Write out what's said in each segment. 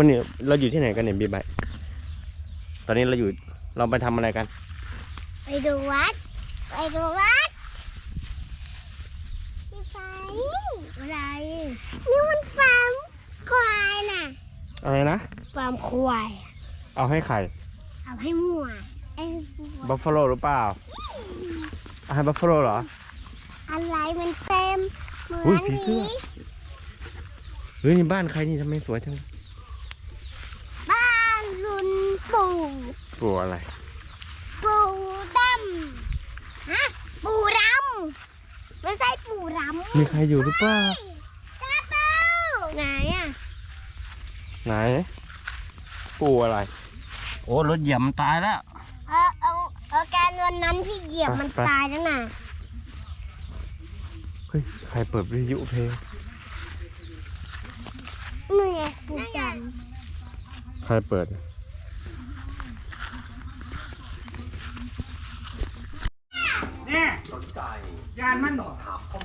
วันนี้เราอยู่ที่ไหนกันเนี่ยบีบายตอนนี้เราอยู่เราไปทำอะไรกัน ไปดูวัด ไปดูวัดพี่ไฟอะไร นี่มันฟาร์มควายน่ะ อะไรนะ ฟาร์มควาย เอาให้ไข่ เอาให้มั่วไอ้วัวบัฟฟาโลหรือเปล่าเอาให้บัฟฟาโลเหรอ อะไรมันเต็ม เหมือุ้อยนผีเสื้อนี้เฮ้ยนี่บ้านใครนี่ทำไมสวยจังบ้าน ลุนปู่กลัวอะไร ปู่ดำฮะปู่ดำไม่ใช่ปู่ดำมีใครอยู่หรือเปล่าตาเต้าไหนอะ ไหน ปูอะไร โอ้รถเหยียบมันตายแล้ว เอาเอาเอาการวันนั้นพี่เหยียบไปมันไปตายแล้วน่ะ เฮ้ย ใครเปิดวิทยุเพลงนี่ไงปู่ดใครเปิด เนี่ยยานมัน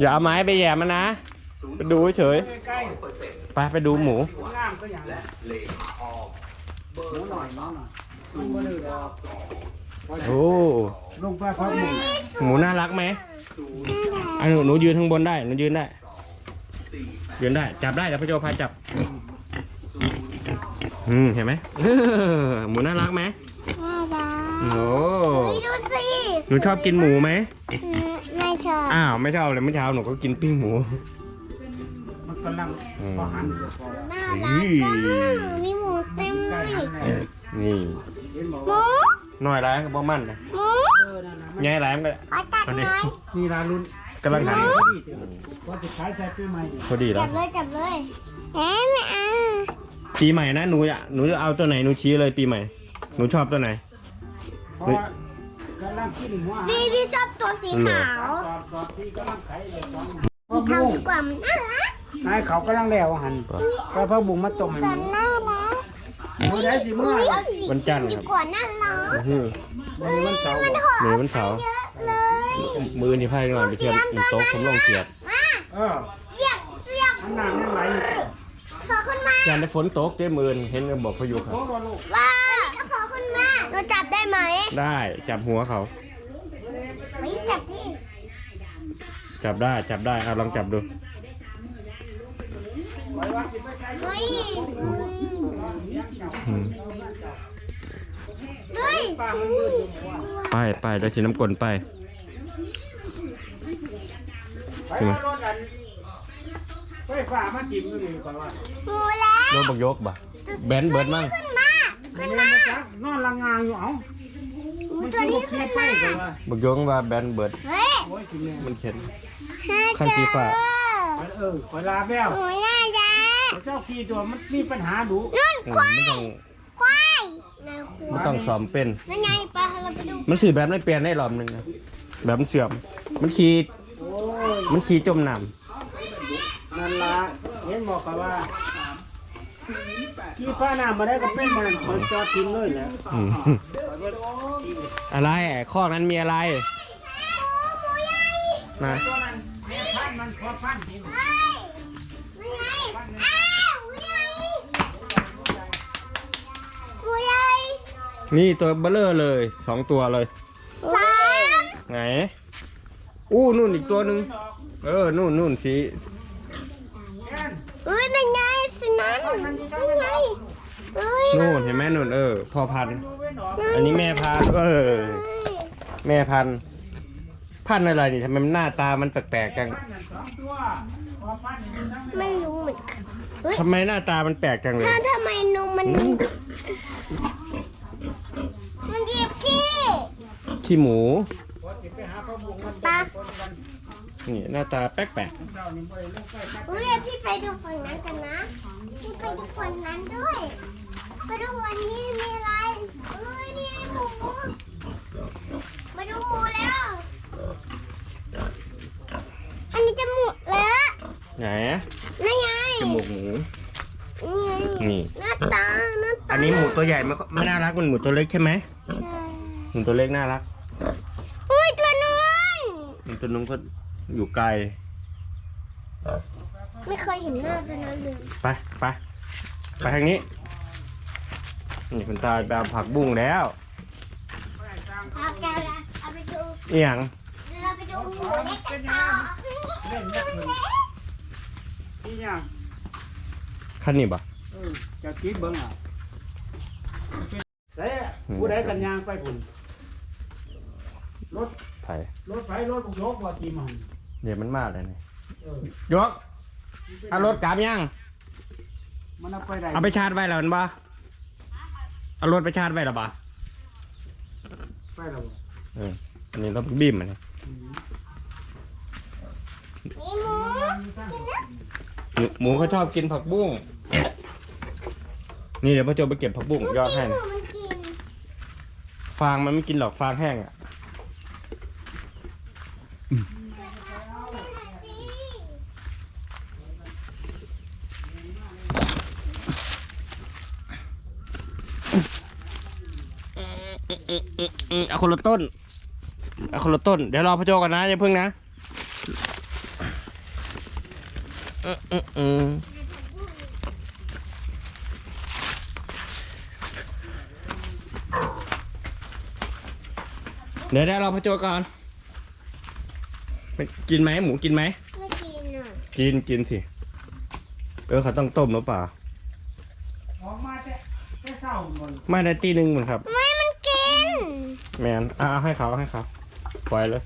อย่าเอาไม้ไปแย่มันนะ ไปดูเฉยใกล้ๆไปไปดูหมูๆงามก็อย่างหมูหน่อยหมูหน่อยมันบ่เลยแล้วโอ้ลงไปพักหมูหมูน่ารักไหมอันหนูหนูยืนข้างบนได้หนูยืนได้ยืนได้ จับได้เดี๋ยวพระโจพายจับอืมเห็นไหมเออหมูน่ารักไหมำน่ารัก โอ้เฮ้ยดูสิหนูชอบกินหมูไหมอืมไม่ชอบอ้าวไม่ชอบเลยเมื่อเช้าหนูก็กินปิ้งหมู มันกำลังพอหันอยู่พอน่ารักจังมีหมูเต็มเลยนี่เห็นบอกหมูน้อยร้ายก็บ่มั่นนะหมูเออนั่นน่ะมันใหญ่ร้ายมันก็ขอจับหน่อยมีร้านรุ่นกำลังหันพอดีเดี๋ยวว่าจะขายใส่ปีใหม่เนี่ยพอดีแล้จัวบเลยจับเลยเอ๊ะไม่เอาปีใหม่นะหนูจะหนูจะเอาตัวไหนหนูชี้เลยปีใหม่ หนูชอบตัวไหน เพราะว่ากำลังกินหัวพี่พี่ชอบตัวสีขาวสอบสอบที่กำลังขายเลยสองพี่ทำดีกว่ามันน่ารักนายเขากำลังแล้วหันก็พักบุ้งมาต้มให้แต่มันน่ารักมือได้สิเมื่อเอาสีวันจันทร์ดีครับ กว่าน่ารักอื้อในวันเสาร์มันบอกหอหือมมือวันเสาร์เยอะเลยมือนี่ไพ่หน่อยไปเทียมอีโต๊ะสำรองเกียรติมาเออเหยียบเหยียบมันน้ำยังไหลอยู่ขอขึ้นมา ยามได้ฝนตกเจ้มือนเห็นก็บอกพายุครับ โอ้โหลูกว่าขอขึ้น มาเราจับได้ไหมได้จับหัวเขา ไม่จับดิจับได้จับได้เอาลองจับดูเฮ้ยอืมเฮ้ยไปไปเดี๋ยวฉีดน้ำกลนไปไปเอารถอันไฟฟ้ามาจิ้มก็มีก่อนว่าหมูแล้วรถบักยกบ่ะแบนเบิร์ดมั่ง ขึ้นมา ขึ้นเล่มานมาจักนอนละงางอยู่เอ้าหมูมันตัวคือนี้บ่ขี่ขึ้นไปมาก่อนว่าบักยกว่าแบนเบิร์ดเฮ้ยโอ้ยกินแน่มันเข็นให้ขั้นสีฟ้าเออเวลาแล้วหมูน่ารักเจ้าขี่ตัวมันมีปัญหาดูนู่นอืมความันยต้องควายนั่นความันยต้องซ้อมเป็นนั่นไงไปเราไปดูมันสื่อแบบไม่เปลี่ยนได้รอบหนึ่งนะแบบมันเสื่อม มันขี่โอ้ยมันขี่จมน้นั่นละเห็นบอกกันว่า ขี่ฟ้าน้ำมาได้ก็เป็นมันมันจอดทิ้งเลยแหละำอืมอะไรอะข้อนั้นมีอะไรนะตัวนั้นแม่พันธุ์มันพอพันธุ์ทิ้งเฮ้ยนั่นไงอ้าวหมูใหญ่หมูใหญ่นี่ตัวเบลเลอร์เลยสองตัวเลย สามไหน อู้นู่นอีกตัวหนึ่งเออนู่นนู่นสีเฮ้ยนั่นไงสินั้น นั่นไงเฮ้ยนู่นเห็นไหมนู่นเออพอพันธุ์อันนี้แม่พันธุ์เออ แม่พันธุ์พันธุ์อะไรนี่ทำไมมันหน้าตามันแปลกๆจังไม่รู้เหมือนกันเฮ้ยทำไมหน้าตามันแปลกจังเลย ถ้าทำไมนมมัน มันเหยียบขี้ขี้หมู ปะนี่หน้าตาแปลกเฮ้ยพี่ไปดูฝั่งนั้นกันนะ พี่ไปดูฝั่งนั้นด้วย ไปดูวันนี้มีอะไรเฮ้ยนี่ไอ้หมูมาดูหมูแล้ว อันนี้จมูกแล้วๆไหนนี่ไงจมูกหมู นี่ไงนี่ หน้าตาหน้าตาอันนี้หมูตัวใหญ่ไม่ไม่น่ารักมันหมูตัวเล็กใช่ไหมใช่หมูตัวเล็กน่ารักอุ้ยตัวนู้นหมูตัวนึงก็อยู่ไกลไม่เคยเห็นหน้าตัวนั้นเลยไปไปไปทางนี้ นี่คุณตาไปเอาผักบุ้งแล้วเอาแกวนะเอาไปดูเอียงเราไปดูหมูเล็กกันต่อเล่นนักเลยนี่ยังคันนี้บ่เออจะกินเบิ่งอะเด้ผู้ใดกันยางไปพุ่นรถไผ่รถไฟรถบุกยกว่าจีมันเดี๋ยวมันมากเลยนี่เออยกเอารถกลับยังมันเอาไปได้เอาไปชาร์จไว้แล้วมันบ่ เอารถไปชาร์จไว้แล้วบ่ไปแล้วบ่เอออันนี้รถบีมมันนี่อืมมีหมูกินนะหมูหมูเขาชอบกินผักบุ้ง นี่เดี๋ยวพ่อโจไปเก็บผักบุ้งยอดให้หมูนะมันกินฟางมันไม่กินหรอกฟางแห้งอะอืม เอาคนละต้นเอาคนละต้น เดี๋ยวรอพ่อโจก่อนนะอย่าเพิ่งนะอืมอืมอืมเดี๋ยวได้รอพ่อโจก่อนไปกินไหมหมูกินไหมไม่กินอะกินกินสิเออเขาต้องต้มหรือเปล่า ออกมาแต่แต่เศร้าหมด ไม่ได้ตีหนึ่งเหมือนครับ ไม่มันกิน แมนอะเอาให้เขาเอาให้เขาปล่อยเลย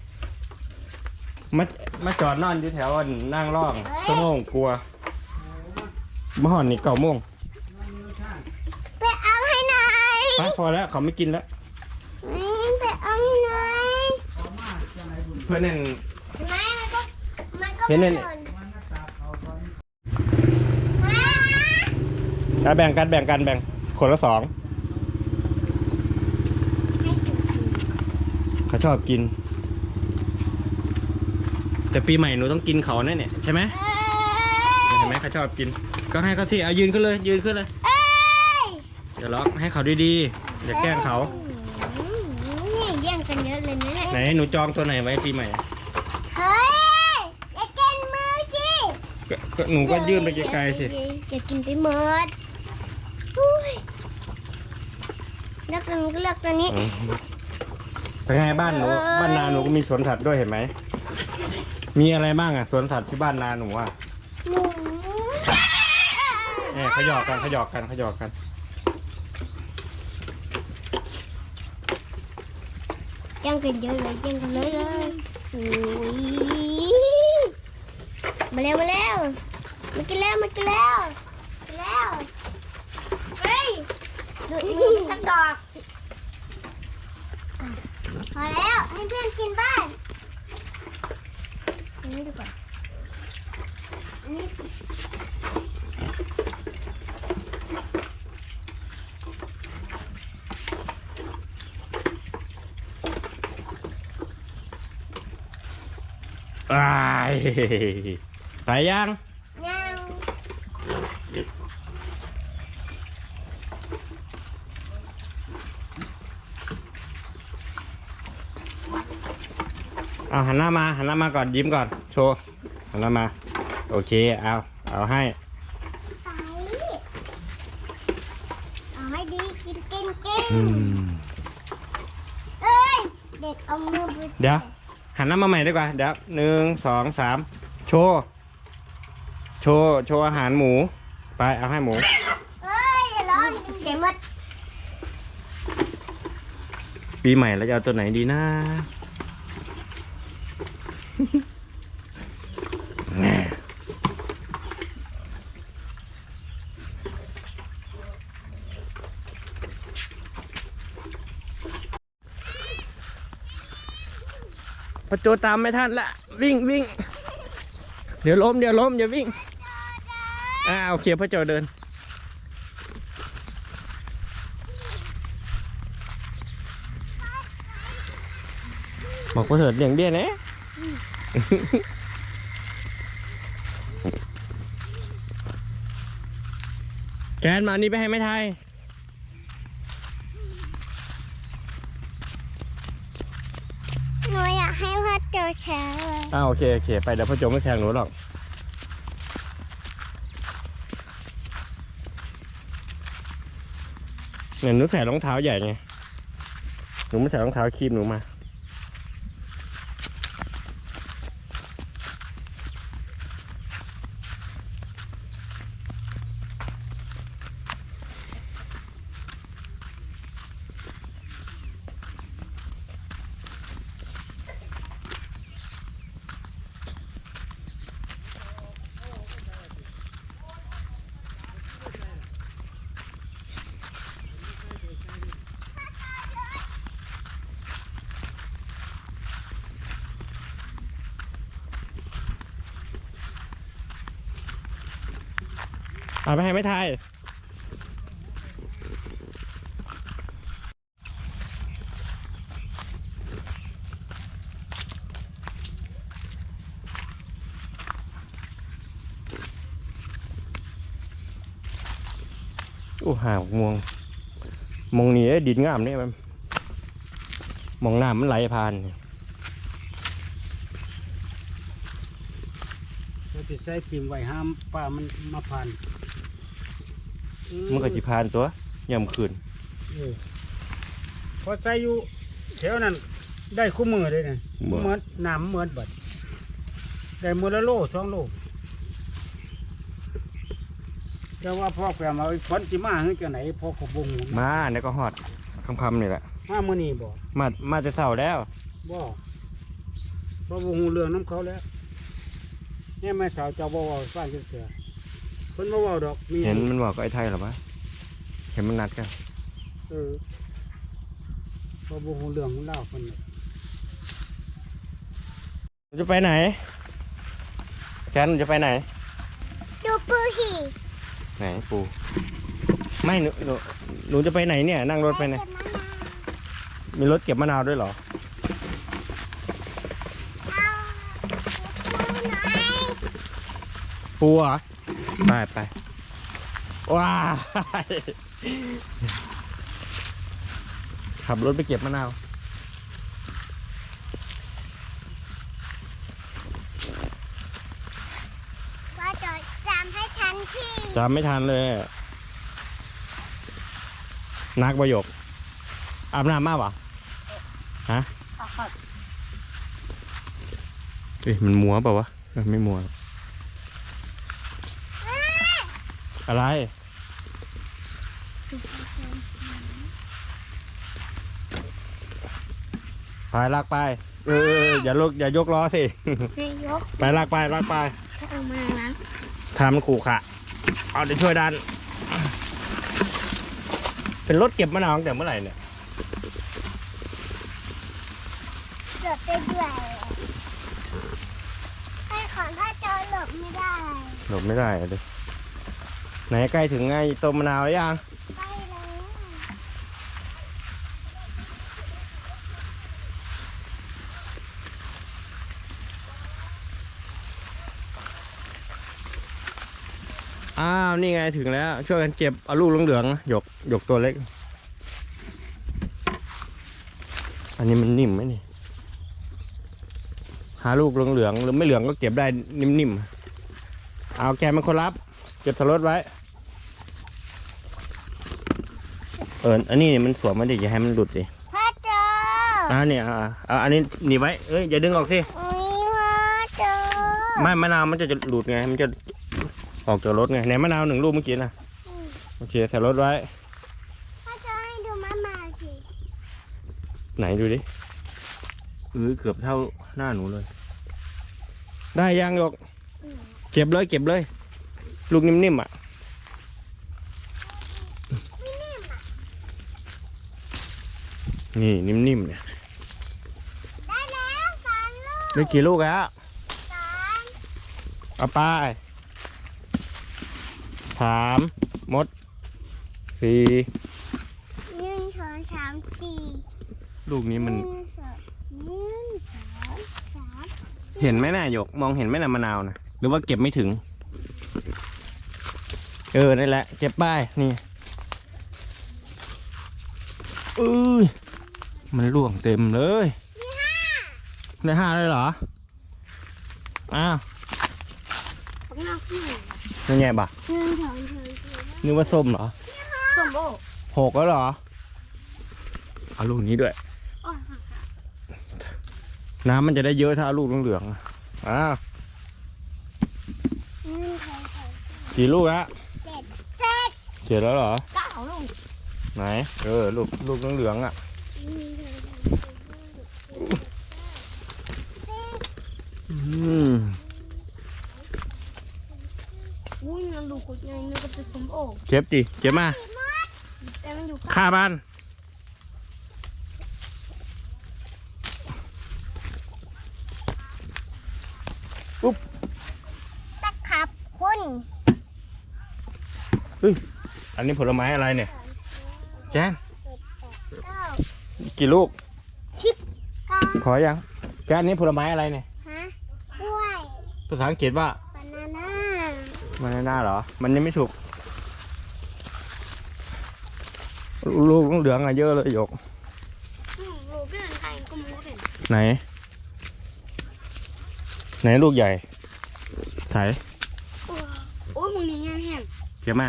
มามาจอดนอนอยู่แถวอันนั่งร่องชั่วโมงกลัวมาหอนนี่เก้าโมงไปเอาให้หน่อยไปพอแล้วเขาไม่กินแล้วไปเอาให้หน่อยออกมาจังไหนบุญเพื่อนนั่นไม่มันก็มันก็เห็นไม่เนี่ยหล่นมันก็ตัดเอาตอนว้าอะแบ่งกันแบ่งกันแบ่งคนละสอง ให้กิน เขาชอบกิน แต่ปีใหม่หนูต้องกินเขาแน่เนี่ยใช่ไหมเอ้ยเห็นไหมเขาชอบกิน ก็ให้เขาสิเอายืนขึ้นเลย ยืนขึ้นเลยเอ้ยเดี๋ยวล็อกให้เขาดีๆอย่าแกล้งเขาอืมนี่แย่งกันเยอะเลยนะไหนหนูจองตัวไหนไว้ปีใหม่เฮ้ยอย่าแกล้งมือสิก็ก็หนูก็ยื่นไปไกลๆสิอย่ากินไปหมดอุ้ยเลือกตัวนี้ก็เลือกตัวนี้อืม เป็นไงบ้านหนูบ้านนาหนูก็มีสวนสัตว์ด้วยเห็นไหม มีอะไรบ้างอะสวนสัตว์ที่บ้านนาหนูอะหมูเนี่ยขยอกกันขยอกกันขยอกกัน แย่งกันเยอะเลยแย่งกันเลยเลยโอ้ยมาเร็วมาเร็วมากินแล้วมากินแล้วกินแล้วเฮ้ยดูอีกสักดอก พอแล้วให้เพื่อนกินบ้างอันนี้ดีกว่าอันนี้ไปไปยังยัง เอาหันหน้ามาหันหน้ามาก่อนยิ้มก่อนโชว์หันหน้ามา โอเคเอาเอาให้ไปเอาให้ดีกินกินกินอืมเอ้ยเด็กเอามือไปเดี๋ยวหันหน้ามาใหม่ดีกว่าเดี๋ยวหนึ่งสองสามโชว์โชว์โชว์อาหารหมู ไปเอาให้หมู เอ้ยอย่าร้องเดี๋ยวหมดปีใหม่แล้วจะเอาตัวไหนดีนะ พอโจตามไม่ทันละ วิ่งวิ่ง เดี๋ยวล้มเดี๋ยวล้มอย่าวิ่งอ่าโอเคพ่อโจเดิน บอกว่าเถิดเลี้ยงเบี้ยนะ แกนมาอันนี้ไปให้ไม่ไทย หนูอยากให้พ่อโจเอ้าวโอเคโอเคไปเดี๋ยวพ่อโจไม่แทงหนูหรอกเนี่ยหนูใส่รองเท้าใหญ่ไงหนูไม่ใส่รองเท้าคีบหนูมา เอาไปให้ไม่ทายโอ้ห่าวมวงมองนี่เอ้ยดินงามเนี่ยมันมองน้ำมันไหลผ่านนี่เราจะใส่ทิมไว้ห้ามป้ามันมาผ่าน มันก็จิผ่านตัวยามคืนเออพอใส่อยู่แถวนั้นได้คู่มือเลยนะบ่เหมือนน้ำเหมือนบัดได้มือละโลสองโลแต่ว่าพ่อแปลมาฝนจิมาเฮ้ยจังไหนพ่อขบงมาเนี่ยก็ฮอดคำๆนี่แหละมามื่อนี้บ่มามาจะเสาแล้วบ่พ่อบ่ฮู้เรื่องน้ำเขาแล้วเนี่ยแม่สาวเจ้าบ่เว้าฟังจังเสือเพิ่นบ่เว้าดอกมีเห็นมันบอกกับไอ้ไทยเหรอวะเห็นมันนัดกันเออพ่อบ่ฮู้เรื่องของเล่าวเพิ่นน่ะหนูจะไปไหนแคนหนูจะไปไหน ดูปูสิไหนปูไม่หนูหนูหนูจะไปไหนเนี่ย นั่งรถไปไหนเก็บมะนาวมีรถเก็บมะนาวด้วยเหรอเอาปูหน่อยปูเหรอ ไปไปว้ายขับรถไปเก็บมะนาวว่าจะจำให้ทันที่จำไม่ทันเลย นักประโยคอาบน้ำมากวะฮะเอ้ยมันมัวเปล่าวะเอ้ยไม่มัวหร อกอะไร ไปลากไป เออเออเอออย่าลกอย่ายกล้อสิ นายกไปลากไปลากไปถ้าเอามานั้นทำมันขู่ขะเอาเดี๋ยวช่วยดัน เป็นรถเก็บมะนาวตั้งแต่เมื่อไหร่เนี่ยเกือบไปด้วยให้ของถ้าเจอหลบไม่ได้ หลบไม่ได้อะดิ ไหนใกล้ถึงไอ้ต้นมะนาวยังไปแล้วอ้าวนี่ไงถึงแล้ว ช่วยกันเก็บเอาลูกเหลืองๆหยกหยกตัวเล็ก อันนี้มันนิ่มไหมนี่หาลูกเหลืองๆหรือไม่เหลืองก็เก็บได้นิ่มๆเอาแกมันคนรับ ก็บสลดไว้ เอออันนี้เนี่ยมันสวมมันดิอย่าให้มันหลุดดิพ่อเจออ่าเนี่ยอ่าอ่าอันนี้หนีบไว้เอ้ยอย่าดึงออกสิอุ้ยพ่อเจอไม่มะนาวมันจะหลุดไง มันจะออกจากรถไงไหนมะนาวหนึ่งลูกเมื่อกี้นะอืมโอเคใส่รถไว้ พ่อจะให้ดูมามาสิไหนดูดิเออเกือบเท่าหน้าหนูเลย ได้ยังยกอืมเก็บเลยเก็บเลย ลูกนิ่มๆอะไม่นิ่มอะนี่นิ่มๆเนี่ยได้แล้วสามลูกได้กี่ลูกแล้วสามเอาไปสามมดสี่หนึ่งสองสามสี่ลูกนี้มันหนึ่งสองหนึ่งสองสามเห็นไหมน่ะหยก มองเห็นไหมน่ะมะนาวนะหรือว่าเก็บไม่ถึงเออนั่นแหละเก็บป้ายนี่เอ้ยมันร่วงเต็มเลยมีห้าได้ห้าเลยเหรออ้าวของเราคือนั่นไงบ่ะหนึ่งสองสามสี่นึกว่าส้มเหรอส้มโอหกแล้วเหรอเอาลูกนี้ด้วยอ๋อน้ำมันจะได้เยอะถ้าเอาลูกเหลืองๆอะอ้าวหนึ่งสองสามกี่ลูกแล้วเจ็ดเจ็ดเจ็ดแล้วเหรอ เก้าลูกไหน เออ ลูก ลูกเหลืองๆอะหนึ่งสองสามสี่อืมอุ้ยมันดูกดยังนึกว่าเป็นสมโอเจ็บดิเจ็บมาแต่มันอยู่ค่าบ้าน ตะขับคน อันนี้ผลไม้อะไรเนี่ยแจนเก้ากี่ลูก สิบเก้าพอยังแจนอันนี้ผลไม้อะไรเนี่ย ฮะกล้วยภาษาอังกฤษว่าบานาน่ามันหน้าเหรอ มันยังไม่ถูก ลูกเหลืองอะเยอะเลยหยกอืมหนูเป็นใครก็ไม่รู้เห็นไหน ไหนลูกใหญ่ใส่โอ้ยมึงนี่ยังเห็นเก็บมา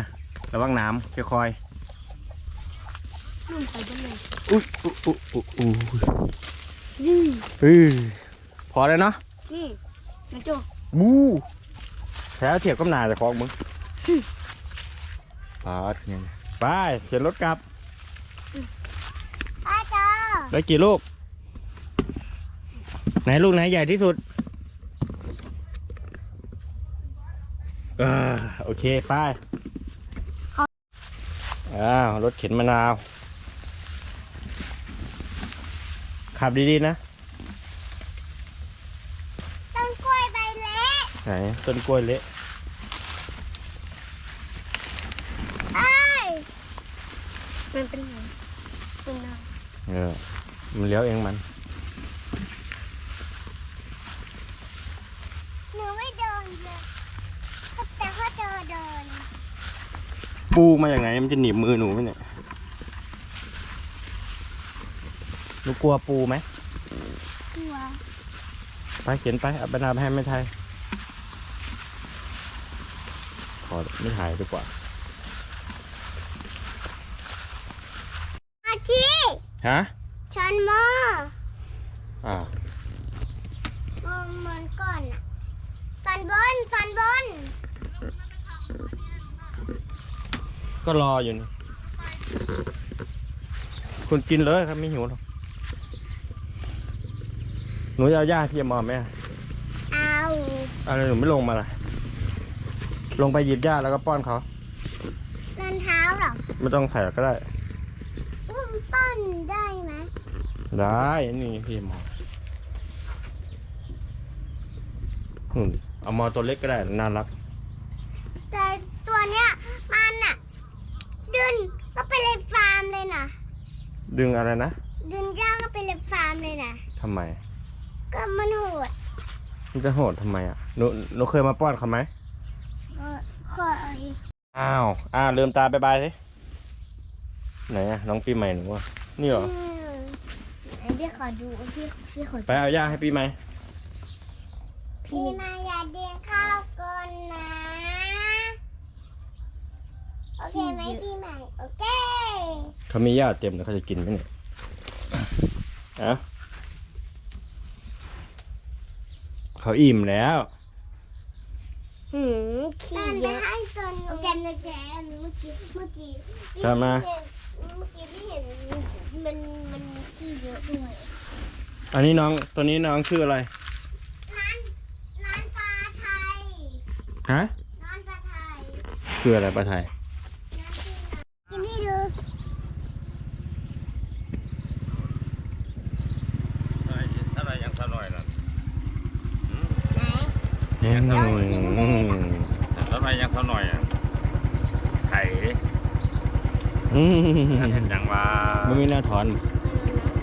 ระวังน้ำค่อยนุ่มไปจังเลยๆอุ๊ยอุ๊ยอุ๊ยอุ๊ยอุ๊ยนี่อือพอแล้วเนาะนี่มาโจบูแถวเทียบกับหนาจะคลองมึงปาดเนี่ยไปเขียนรถกลับป้าโจได้กี่ลูก ไหนลูกไหนใหญ่ที่สุดเออโอเค ไป อ้าวรถเข็นมะนาว ขับดีๆนะ ต้นกล้วยใบเล็กไหนต้นกล้วยเละเอ้ยมันเป็นไงเป็นไงเออมันเลี้ยวเองมัน หนูไม่เดินเลยแต่เขาเจอเดิน ปูมาอย่างไงมันจะหนีบมือหนูไหมเนี่ยหนูกลัวปูไหมตัวไปเขียนไปเอาไปนาไปให้ไม่ไทยขอไม่ถ่ายดีกว่าอาชีฮะชันมออ่ามอมันก่อนอะฟันบนฟันบน ก็รออยู่นี่คุณกินเลยครับไม่หิวหรอกหนูจะเอาหญ้าที่จะมาไหมอะเอาอะไรหนูไม่ลงมาล่ะ ลงไปหยิบหญ้าแล้วก็ป้อนเขารองเท้าเหรอไม่ต้องใส่ก็ได้อุ้มป้อนได้ไหมได้นี่พี่หมอหุ่นเอามอตัวเล็กก็ได้น่ารัก แต่ตัวเนี้ยมันอะดึนก็ไปเลยฟาร์มเลยนะ ดึงอะไรนะดึงย่างก็ไปเลยฟาร์มเลยนะทำไม ก็มันโหดมันจะโหดทำไมอะหนูหนูเคยมาป้อนเขาไหมเออเคยอ้าวอ่าลืมตาบายบายสิไหนอะน้องปีใหม่หนูอะนี่เหรออืมไหนพี่ขอดูพี่พี่ขอไปเอาย่าให้ปีใหม่พี่มาอย่าเดียงข้าวก่อนนะ โอเคไหมพี่ใหม่ โอเค เขามีย่าเต็มแล้วเขาจะกินไหมเนี่ยเอะเขาอิ่มแล้ว หืมขี้เยอะให้ส่วนโอเคนะแกเมื่อกี้เมื่อกี้พี่ทำมาเห็นเมื่อกี้พี่เห็นมันมันขี้เยอะด้วยอันนี้น้องตัวนี้น้องชื่ออะไร ร้านร้านปลาไทยฮะร้านปลาไทย คืออะไรปลาไทย กินนี่ดู อะไรยังสะหน่อยล่ะ ไหนอืมแต่สะหน่อยยังสะหน่อยอะไข่อืมเห็นยังว่ามันมีหน้าถอน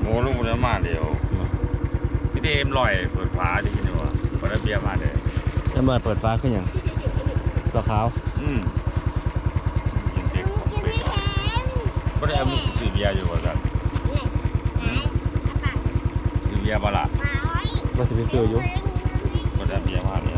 โง่ลูกเนื้อมาเดียวพี่เดมลอยเปิดฝาที่นี่วะเปิดระเบียร์มาเลยแล้วมาเปิดฟ้าขึ้นอย่างตัวขาวอืมยิงเด็กกินไม่เห็นก็ได้เอามือซื้อเบียร์อยู่ว่าสันไหนไหนอาปากซื้อเบียร์มาละมาไว้ว่าสิไปซื้ออยู่ก็ได้เบียร์มาเลย